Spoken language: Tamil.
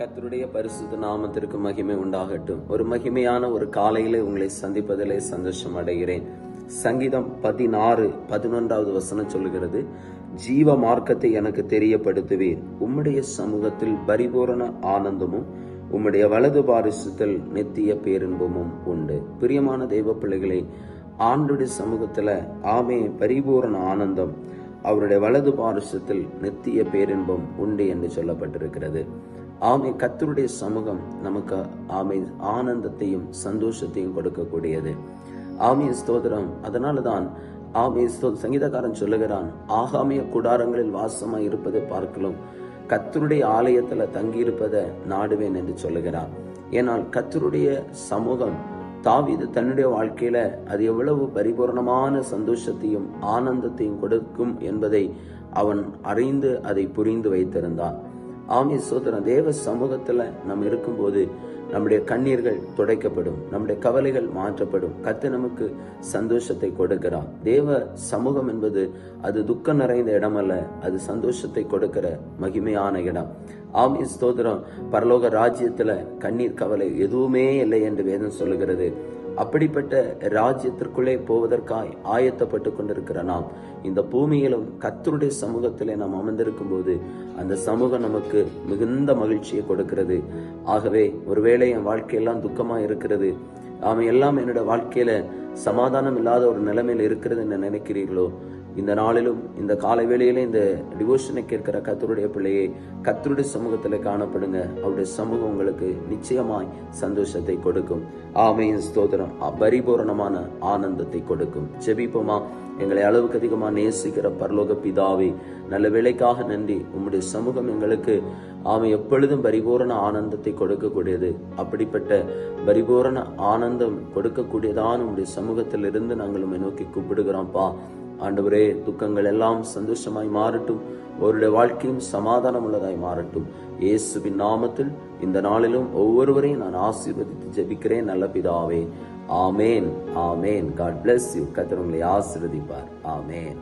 கத்தருடைய பரிசுத்த நாமத்திற்கு மகிமை உண்டாகட்டும். ஒரு மகிமையான ஒரு காலையிலே உங்களை சந்திப்பதிலே சந்தோஷம் அடைகிறேன். சங்கீதம் பதினாறு பதினொன்றாவது வசனம் சொல்லுகிறது ஜீவ மார்க்கத்தை எனக்கு தெரியப்படுத்துவீர். உம்முடைய சமூகத்தில் பரிபூரண ஆனந்தமும் உம்முடைய வலது பாரிசுத்தில் நித்திய பேரின்பமும் உண்டு. பிரியமான தெய்வ பிள்ளைகளை ஆண்டுடைய சமூகத்தில் ஆமே பரிபூரண ஆனந்தம் அவருடைய வலது பாரிசத்தில் நித்திய பேரின்பம் உண்டு என்று சொல்லப்பட்டிருக்கிறது. ஆமை கத்தருடைய சமூகம் நமக்கு ஆமை ஆனந்தத்தையும் சந்தோஷத்தையும் கொடுக்கக்கூடியது. ஆமை ஸ்தோத்திரம். அதனால தான் ஆமை ஸ்தோ- சங்கீதக்காரன் சொல்லுகிறான் ஆகாமிய கூடாரங்களில் வாசமாக இருப்பதை பார்க்கலாம் கத்தருடைய ஆலயத்தில் தங்கியிருப்பதை நாடுவேன் என்று சொல்லுகிறான் ஏனால் கத்தருடைய சமூகம் தாவீது தன்னுடைய வாழ்க்கையில அது எவ்வளவு பரிபூர்ணமான சந்தோஷத்தையும் ஆனந்தத்தையும் கொடுக்கும் என்பதை அவன் அறிந்து அதை புரிந்து வைத்திருந்தான். ஆமி சோதரம் தேவ சமூகத்தில் நம்ம இருக்கும்போது நம்முடைய கண்ணீர்கள் துடைக்கப்படும் நம்முடைய கவலைகள் மாற்றப்படும். கத்து நமக்கு சந்தோஷத்தை கொடுக்கிறான் தேவ சமூகம் என்பது அது துக்கம் நிறைந்த இடம் அல்ல அது சந்தோஷத்தை கொடுக்கிற மகிமையான இடம். ஆமி ஸ்தோத்திரம் பரலோக ராஜ்யத்துல கண்ணீர் கவலை எதுவுமே இல்லை என்று வேதம் சொல்லுகிறது. அப்படிப்பட்ட ராஜ்யத்திற்குள்ளே போவதற்காய் ஆயத்தப்பட்டு கொண்டிருக்கிற நாம் இந்த பூமியிலும் கத்தருடைய சமூகத்திலே நாம் அமர்ந்திருக்கும் போது அந்த சமூகம் நமக்கு மிகுந்த மகிழ்ச்சியை கொடுக்கிறது. ஆகவே ஒருவேளை என் வாழ்க்கையெல்லாம் துக்கமா இருக்கிறது. அவன் எல்லாம் என்னோட வாழ்க்கையில சமாதானம் இல்லாத ஒரு நிலைமையில் இருக்கிறது என்று நினைக்கிறீர்களோ? இந்த நாளிலும் இந்த காலை வேளையில இந்த டிவோஷனை கேட்கிற கத்தருடைய பிள்ளையை கத்தருடைய சமூகத்தில் காணப்படுங்க. அவருடைய சமூகம் உங்களுக்கு நிச்சயமாய் சந்தோஷத்தை கொடுக்கும். ஆமையின் ஸ்தோத்திரம். பரிபூரணமான ஆனந்தத்தை கொடுக்கும். ஜெபிப்போமா? எங்களை அளவுக்கு அதிகமாக நேசிக்கிற பரலோக பிதாவை நல்ல வேலைக்காக நன்றி. உம்முடைய சமூகம் எங்களுக்கு ஆமை எப்பொழுதும் பரிபூரண ஆனந்தத்தை கொடுக்கக்கூடியது. அப்படிப்பட்ட பரிபூரண ஆனந்தம் கொடுக்கக்கூடியதான உம்முடைய சமூகத்திலிருந்து நாங்கள் உண்மை நோக்கி கூப்பிடுகிறோம்ப்பா ஆண்டவரே துக்கங்கள் எல்லாம் சந்தோஷமாய் மாறட்டும். அவருடைய வாழ்க்கையும் சமாதானம் உள்ளதாய் மாறட்டும். இயேசுவின் நாமத்தில் இந்த நாளிலும் ஒவ்வொருவரையும் நான் ஆசீர்வதித்து ஜெபிக்கிறேன். நல்ல பிதாவே ஆமேன் ஆமேன். காட் பிளஸ் யூ கத்தர் உங்களை ஆசீர்வதிப்பார். ஆமேன்.